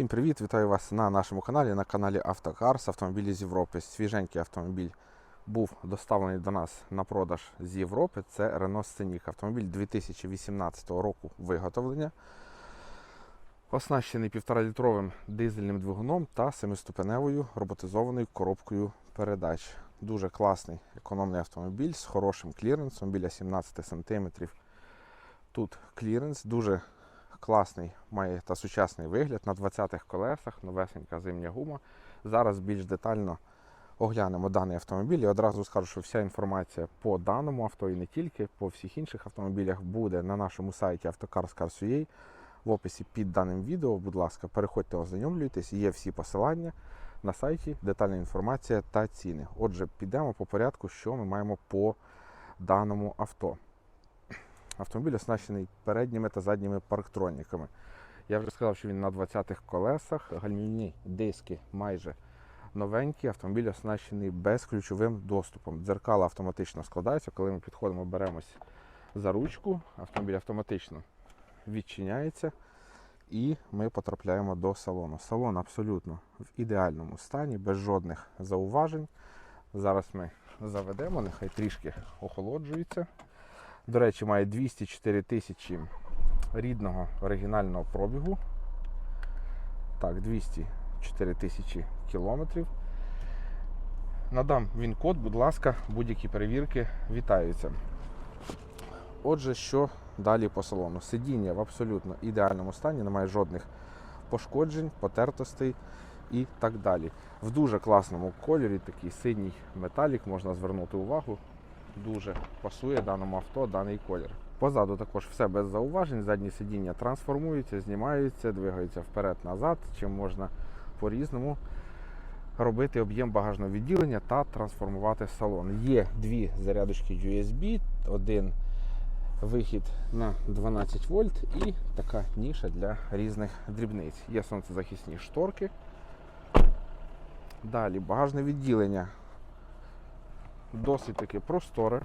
Всім привіт! Вітаю вас на нашому каналі, на каналі Автокарс, автомобілі з Європи. Свіженький автомобіль був доставлений до нас на продаж з Європи. Це Renault Scenic. Автомобіль 2018 року виготовлення. Оснащений 1,5-літровим дизельним двигуном та 7-ступеневою роботизованою коробкою передач. Дуже класний економний автомобіль з хорошим кліренсом біля 17 см. Тут кліренс, дуже класний має та сучасний вигляд на 20-х колесах, новесенька зимня гума. Зараз більш детально оглянемо даний автомобіль і одразу скажу, що вся інформація по даному авто і не тільки, по всіх інших автомобілях буде на нашому сайті автокарс.ua. В описі під даним відео, будь ласка, переходьте, ознайомлюйтесь, є всі посилання на сайті, детальна інформація та ціни. Отже, підемо по порядку, що ми маємо по даному авто. Автомобіль оснащений передніми та задніми парктроніками. Я вже сказав, що він на 20-х колесах, гальмівні диски майже новенькі. Автомобіль оснащений безключовим доступом. Дзеркала автоматично складаються. Коли ми підходимо, беремось за ручку, автомобіль автоматично відчиняється і ми потрапляємо до салону. Салон абсолютно в ідеальному стані, без жодних зауважень. Зараз ми заведемо, нехай трішки охолоджується. До речі, має 204 тисячі рідного оригінального пробігу. Так, 204 тисячі кілометрів. Надам він код, будь ласка, будь-які перевірки вітаються. Отже, що далі по салону? Сидіння в абсолютно ідеальному стані, немає жодних пошкоджень, потертостей і так далі. В дуже класному кольорі, такий синій металік, можна звернути увагу дуже пасує даному авто даний колір. Позаду також все без зауважень. Задні сидіння трансформуються, знімаються, двигаються вперед-назад, чим можна по-різному робити об'єм багажного відділення та трансформувати салон. Є дві зарядочки USB, один вихід на 12 вольт і така ніша для різних дрібниць. Є сонцезахисні шторки. Далі багажне відділення досить таки просторе.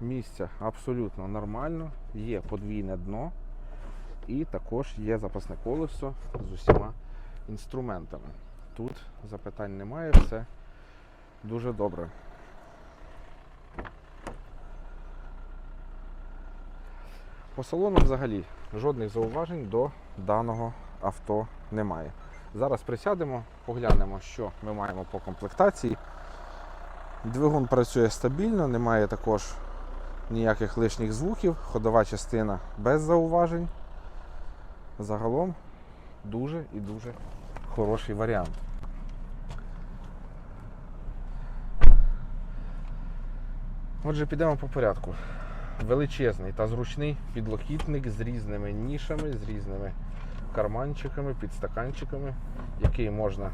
Місця абсолютно нормально, є подвійне дно і також є запасне колесо з усіма інструментами. Тут запитань немає, все дуже добре. По салону взагалі жодних зауважень до даного авто немає. Зараз присядемо, поглянемо, що ми маємо по комплектації. Двигун працює стабільно, немає також ніяких лишніх звуків, ходова частина без зауважень. Загалом дуже і дуже хороший варіант. Отже, підемо по порядку. Величезний та зручний підлокітник з різними нішами, з різними карманчиками, підстаканчиками, який можна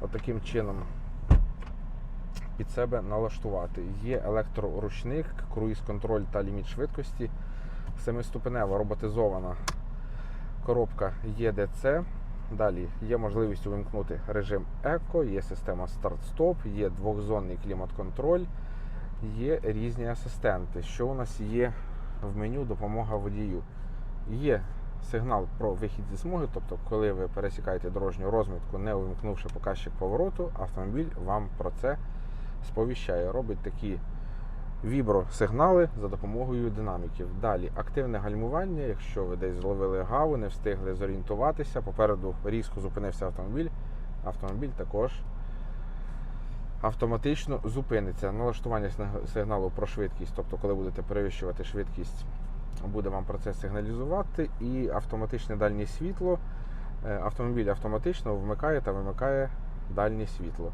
отаким чином під себе налаштувати. Є електроручник, круїз-контроль та ліміт швидкості, семиступенева роботизована коробка EDC. Далі є можливість увімкнути режим еко, є система старт-стоп, є двохзонний клімат-контроль, є різні асистенти. Що у нас є в меню допомога водію? Є сигнал про вихід зі смуги, тобто, коли ви пересікаєте дорожню розмітку, не увімкнувши показчик повороту, автомобіль вам про це сповіщає, робить такі вібросигнали за допомогою динаміків. Далі активне гальмування, якщо ви десь зловили гаву, не встигли зорієнтуватися, попереду різко зупинився автомобіль, автомобіль також автоматично зупиниться. Налаштування сигналу про швидкість, тобто, коли будете перевищувати швидкість, буде вам про це сигналізувати. І автоматичне дальнє світло. Е, Автомобіль автоматично вмикає та вимикає дальнє світло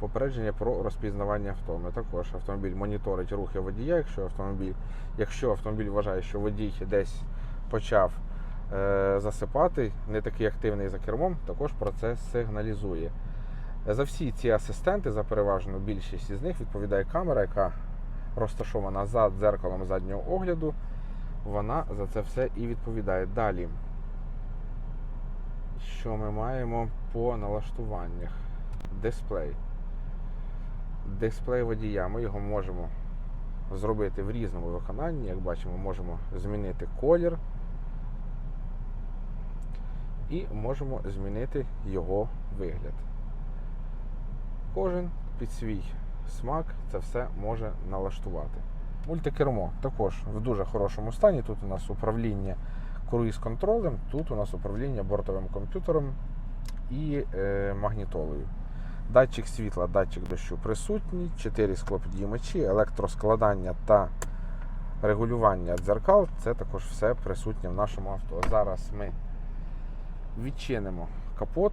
попередження про розпізнавання авто. Ми також автомобіль моніторить рухи водія. Якщо автомобіль, якщо автомобіль вважає, що водій десь почав е, засипати, не такий активний за кермом, також про це сигналізує. За всі ці асистенти, за переважну більшість із них відповідає камера, яка розташована за дзеркалом заднього огляду. Вона за це все і відповідає. Далі, що ми маємо по налаштуваннях? Дисплей дисплей водія. Ми його можемо зробити в різному виконанні. Як бачимо, можемо змінити колір. і можемо змінити його вигляд. Кожен під свій смак це все може налаштувати. Мультикермо також в дуже хорошому стані. Тут у нас управління круїз-контролем, тут у нас управління бортовим комп'ютером і е, магнітолою. Датчик світла, датчик дощу присутній, 4 склопідіймачі, електроскладання та регулювання дзеркал. Це також все присутнє в нашому авто. Зараз ми відчинимо капот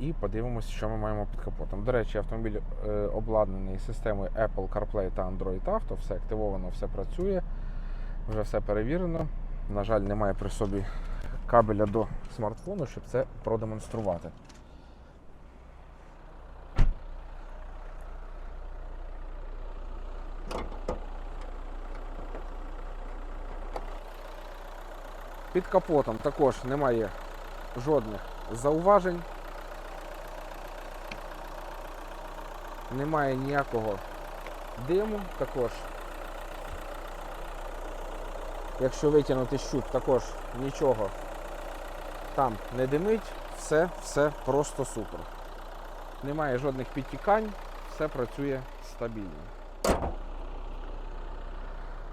і подивимося, що ми маємо під капотом. До речі, автомобіль е, обладнаний системою Apple CarPlay та Android Auto, все активовано, все працює, вже все перевірено. На жаль, немає при собі кабеля до смартфону, щоб це продемонструвати. Під капотом також немає жодних зауважень. Немає ніякого диму також. Якщо витягнути щуп, також нічого там не димить, все, все просто супер. Немає жодних підтікань, все працює стабільно.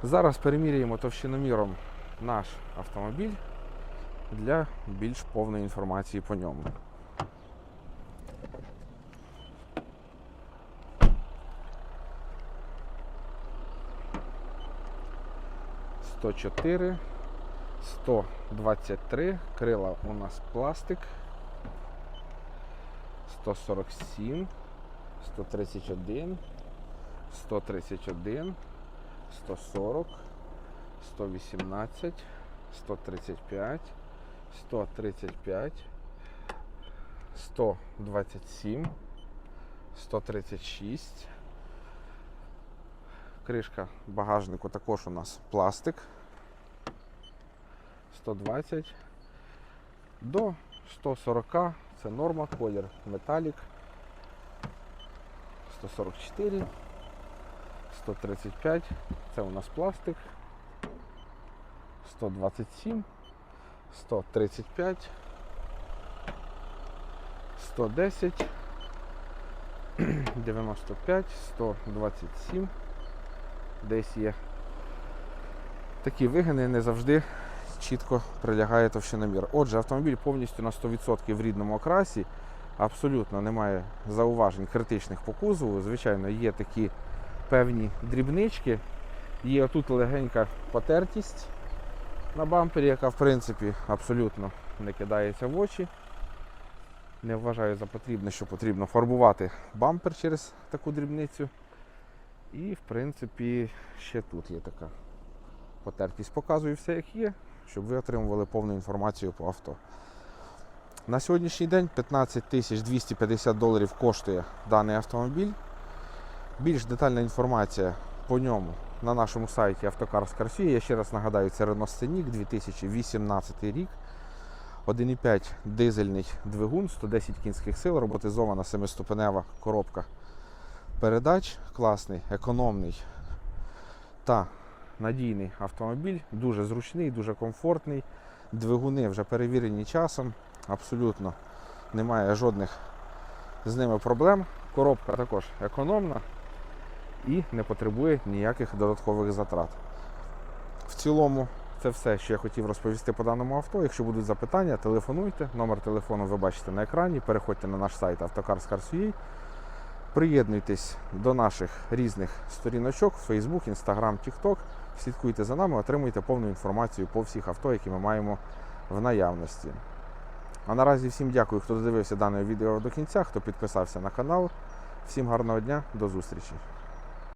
Зараз переміряємо товщиноміром наш автомобіль для більш повної інформації по ньому. Сто чотири, 123, крила у нас пластик, 147, 131, 131, 140. 118, 135, 135, 127, 136. Кришка багажнику також у нас пластик. 120 до 140 це норма, колір металік. 144, 135, це у нас пластик. 127, 135, 110, 95, 127. Десь є. Такі вигини не завжди чітко прилягає товщиномір. Отже, автомобіль повністю на 100% в рідному окрасі. Абсолютно немає зауважень критичних по кузову. Звичайно, є такі певні дрібнички. Є отут легенька потертість на бампері, яка в принципі абсолютно не кидається в очі. Не вважаю за потрібне, що потрібно фарбувати бампер через таку дрібницю. І в принципі ще тут є така потертість. Показую все як є, щоб ви отримували повну інформацію по авто. На сьогоднішній день 15 250 доларів коштує даний автомобіль. Більш детальна інформація по ньому на нашому сайті Автокар Скарфі. Я ще раз нагадаю, це Renault Scenic 2018 рік. 1,5 дизельний двигун, 110 кінських сил, роботизована семиступенева коробка передач. Класний, економний та надійний автомобіль, дуже зручний, дуже комфортний. Двигуни вже перевірені часом, абсолютно немає жодних з ними проблем. Коробка також економна і не потребує ніяких додаткових затрат. В цілому, це все, що я хотів розповісти по даному авто. Якщо будуть запитання, телефонуйте. Номер телефону ви бачите на екрані. Переходьте на наш сайт автокарскарс.ua. Приєднуйтесь до наших різних сторіночок: Facebook, Instagram, TikTok. Слідкуйте за нами, отримуйте повну інформацію по всіх авто, які ми маємо в наявності. А наразі всім дякую, хто додивився дане відео до кінця, хто підписався на канал. Всім гарного дня, до зустрічі!